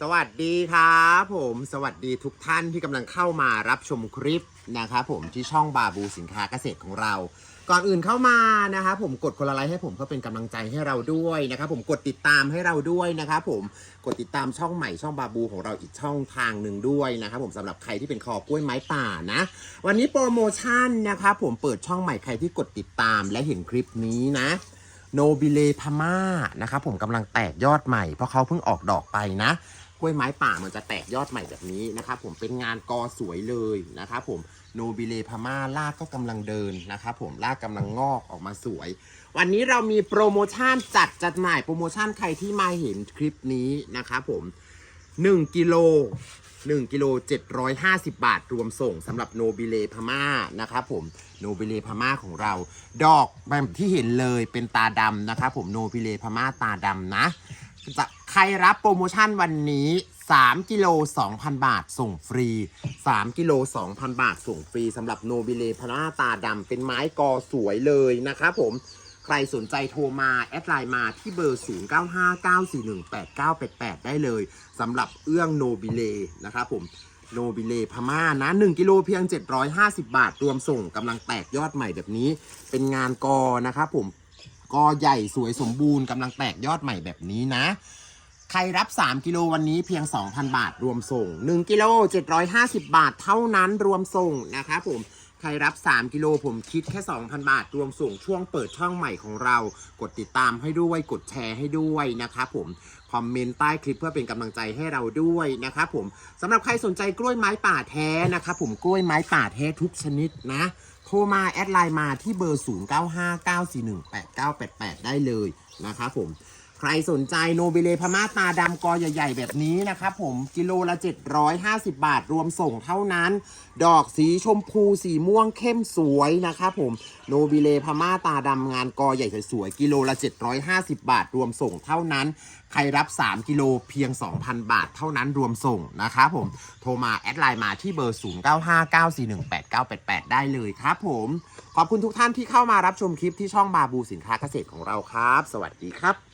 สวัสดีครับผมสวัสดีทุกท่านที่กำลังเข้ามารับชมคลิปนะครับผมที่ช่องบาบูสินค้าเกษตรของเรา ก่อนอื่นเข้ามานะครับผมกดคนละไลค์ให้ผมก็เป็นกำลังใจให้เราด้วยนะครับผมกดติดตามให้เราด้วยนะครับผมกดติดตามช่องใหม่ช่องบาบูของเราอีกช่องทางหนึ่งด้วยนะครับผมสำหรับใครที่เป็นคอกล้วยไม้ป่านะ วันนี้โปรโมชั่นนะครับผมเปิดช่องใหม่ใครที่กดติดตามและเห็นคลิปนี้นะโนบิเลพม่านะครับผมกำลังแตกยอดใหม่เพราะเขาเพิ่งออกดอกไปนะ ล้วยไม้ป่ามันจะแตกยอดใหม่แบบนี้นะครับผมเป็นงานกอสวยเลยนะครับผมโนบิเลพม่ารากก็กำลังเดินนะครับผมรากกำลังงอกออกมาสวย วันนี้เรามีโปรโมชั่นจัดจัดใหม่โปรโมชั่นใครที่มาเห็นคลิปนี้นะครับผม1กิโล1กิโล750 บาทรวมส่งสำหรับโนบิเลพม่านะครับผมโนบิเลพม่าของเรา ดอกแบบที่เห็นเลยเป็นตาดำนะครับผมโนบิเลพม่าตาดำนะจะ ใครรับโปรโมชั่นวันนี้ 3 กิโล 2,000 บาทส่งฟรี 3 กิโล 2,000 บาทส่งฟรีสำหรับโนบิเลพม่าตาดำเป็นไม้กอสวยเลยนะครับผมใครสนใจโทรมา แอดไลน์มาที่เบอร์ 0959418988 ได้เลยสำหรับเอื้องโนบิเลนะครับผมโนบิเลพม่านะ 1 กิโลเพียง 750 บาท รวมส่งกำลังแตกยอดใหม่แบบนี้ เป็นงานกอนะครับผมกอใหญ่สวยสมบูรณ์กำลังแตกยอดใหม่แบบนี้นะ ครรับ 3 กิโลวันนี้เพียง 2,000 บาทรวมส่ง 1 กิโล 750 บาทเท่านั้นรวมส่งนะครับผมใครรับ 3 กิโลผมคิดแค่ 2,000 บาท รวมส่งช่วงเปิดช่องใหม่ของเรา กดติดตามให้ด้วยกดแชร์ให้ด้วยนะครับผมคอมเมนต์ใต้คลิปเพื่อเป็นกำลังใจให้เราด้วยนะครับผมสำหรับใครสนใจกล้วยไม้ป่าแท้นะครับผมกล้วยไม้ป่าแท้ทุกชนิดนะ โทรมาแอดไลน์มาที่เบอร์ 0959418988 ได้เลยนะครับผม ใครสนใจโนบิเลพม่าตาดำกอใหญ่ ๆ แบบนี้นะครับผมกิโลละ 750 บาทรวมส่งเท่านั้น ดอกสีชมพูสีม่วงเข้มสวยนะครับผมโนบิเลพม่าตาดำงานกอใหญ่สวยๆกิโลละ 750 บาท รวมส่งเท่านั้น ใครรับ 3 กิโลเพียง 2,000 บาทเท่านั้นรวมส่งนะครับผมโทรมาแอดไลน์มาที่เบอร์ 0959418988 ได้เลยครับผมขอบคุณทุกท่านที่เข้ามารับชมคลิปที่ช่องบาบูสินค้าเกษตรของเราครับ สวัสดีครับ